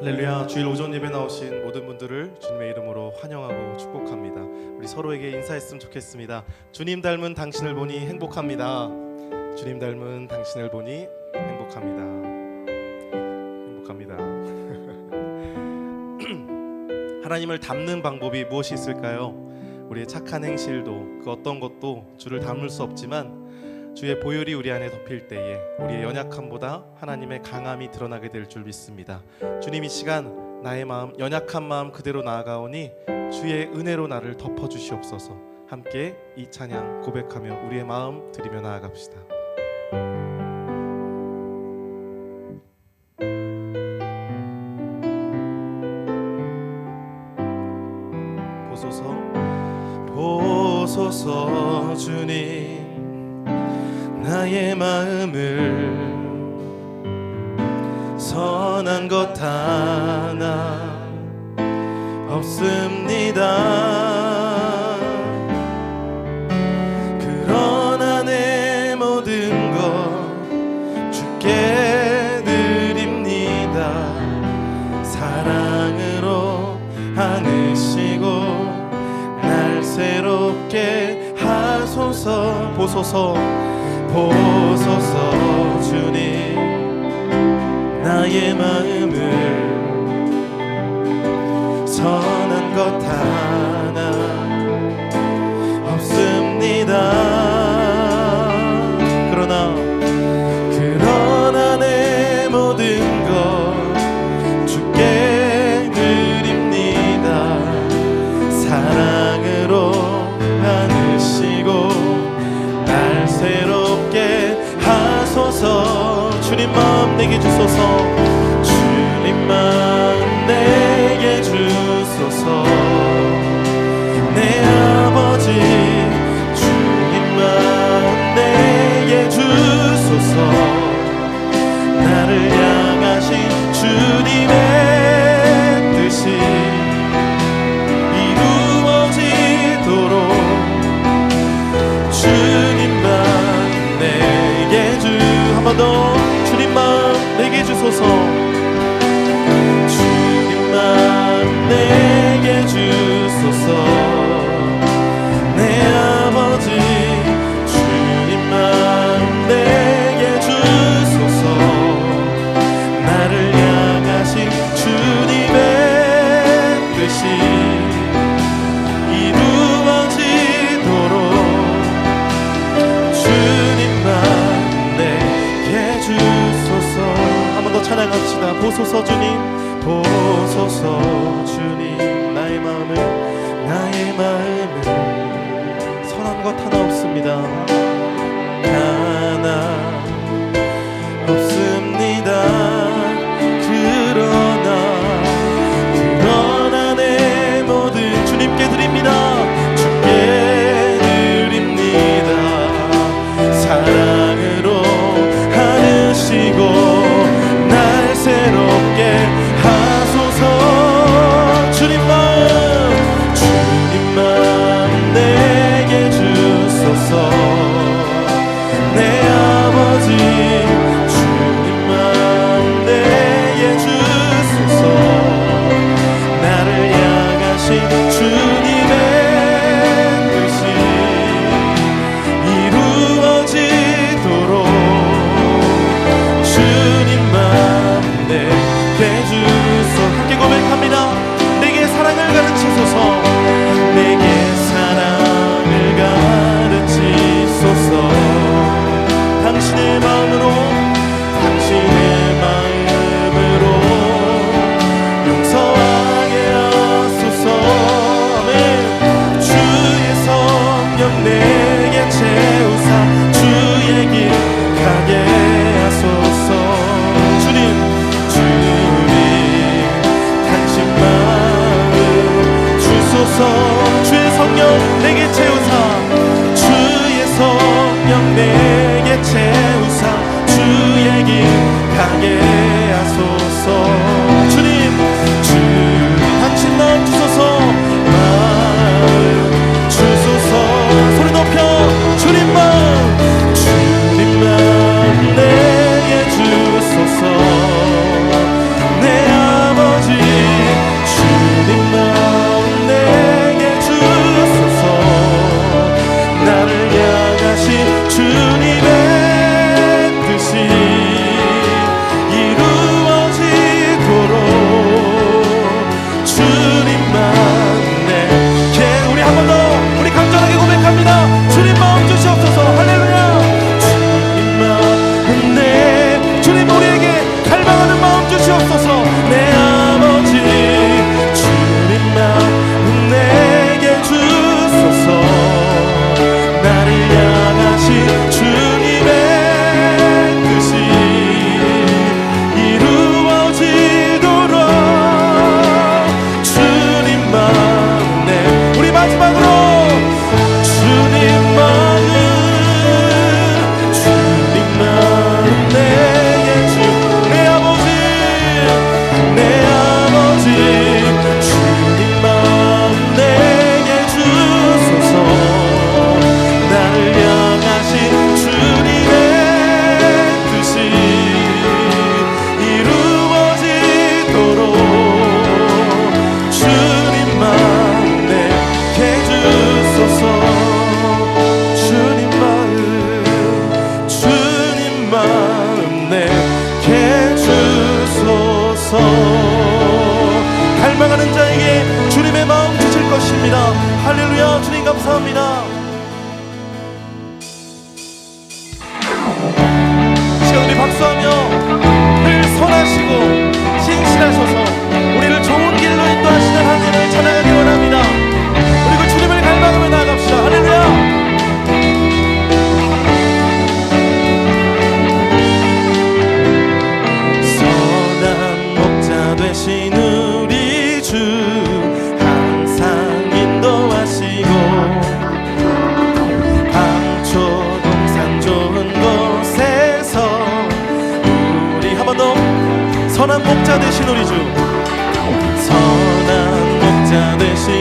할렐루야 주일 오전 예배 나오신 모든 분들을 주님의 이름으로 환영하고 축복합니다. 우리 서로에게 인사했으면 좋겠습니다. 주님 닮은 당신을 보니 행복합니다. 주님 닮은 당신을 보니 행복합니다. 행복합니다. 하나님을 닮는 방법이 무엇이 있을까요? 우리의 착한 행실도 그 어떤 것도 주를 닮을 수 없지만 주의 보혈이 우리 안에 덮일 때에 우리의 연약함보다 하나님의 강함이 드러나게 될 줄 믿습니다. 주님 이 시간 나의 마음 연약한 마음 그대로 나아가오니 주의 은혜로 나를 덮어 주시옵소서. 함께 이 찬양 고백하며 우리의 마음 드리며 나아갑시다. 선한 것 하나 없습니다. 그러나 내 모든 것 주께 드립니다. 사랑으로 안으시고 날 새롭게 하소서 보소서 보소서 주님 나 주님 마음 내게 주소서. 주님 마음 내게 주소서. 내 아버지 주님 마음 내게 주소서. 나를 향하신 주님의 뜻이 주님만 내게 주. 한번더 주님만 내 크게 채우사 주의 길 가게 하소서. 주의 성령 내게 감사합니다. Nada es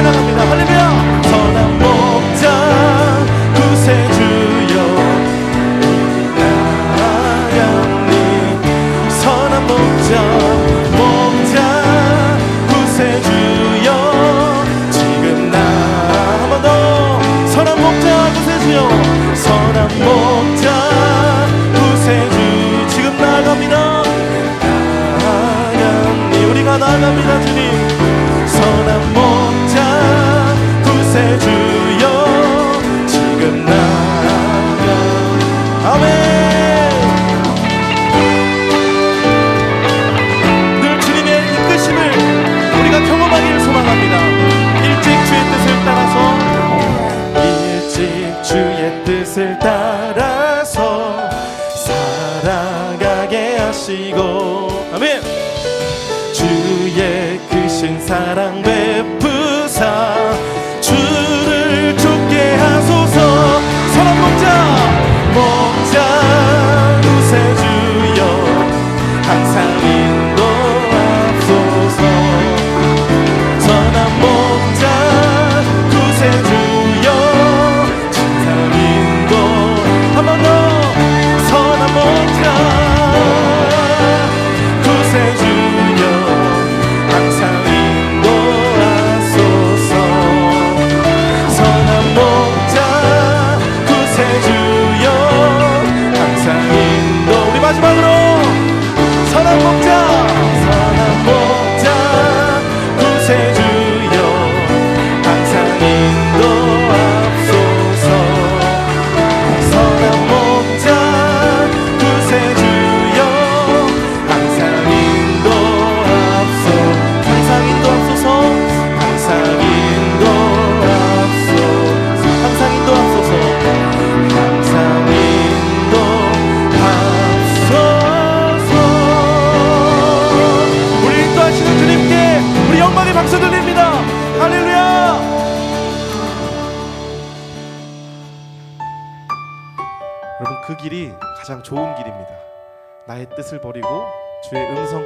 찬양합니다. 할렐루야 선한 목자 구세주. 사랑 베풀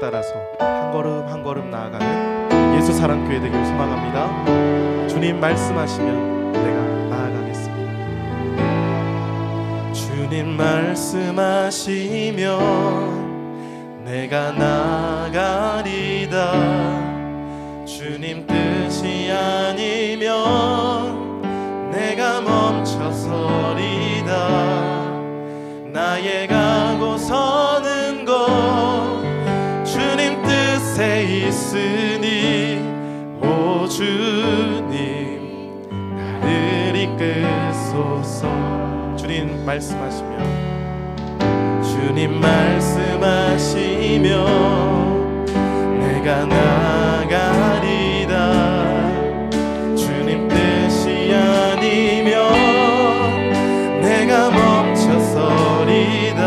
따라서 한 걸음 한 걸음 나아가는 예수 사랑 교회 되길 소망합니다. 주님 말씀하시면 내가 나아가겠습니다. 주님 말씀하시면 내가 나가리다. 주님 뜻이 아니면 내가 멈춰서리다. 나의 가 있으니 오 주님 나를 이끌소서. 주님 말씀하시며 주님 말씀하시며 내가 나가리다 주님 뜻이 아니면 내가 멈춰서리다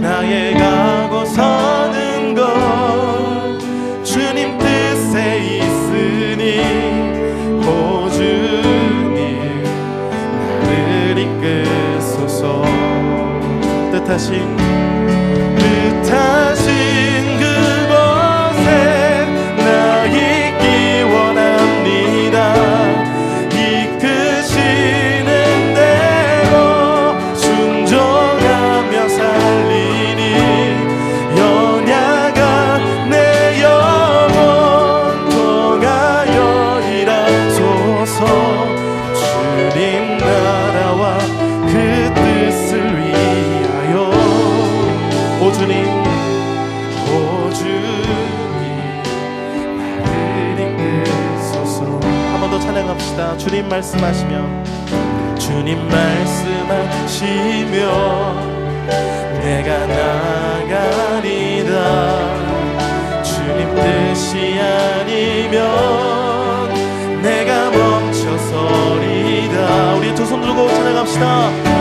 나의 가고서 así. 말씀하시며 주님 말씀하시며 내가 나가리라. 주님 뜻이 아니면 내가 멈춰서리다 우리 두 손 들고 찬양합시다.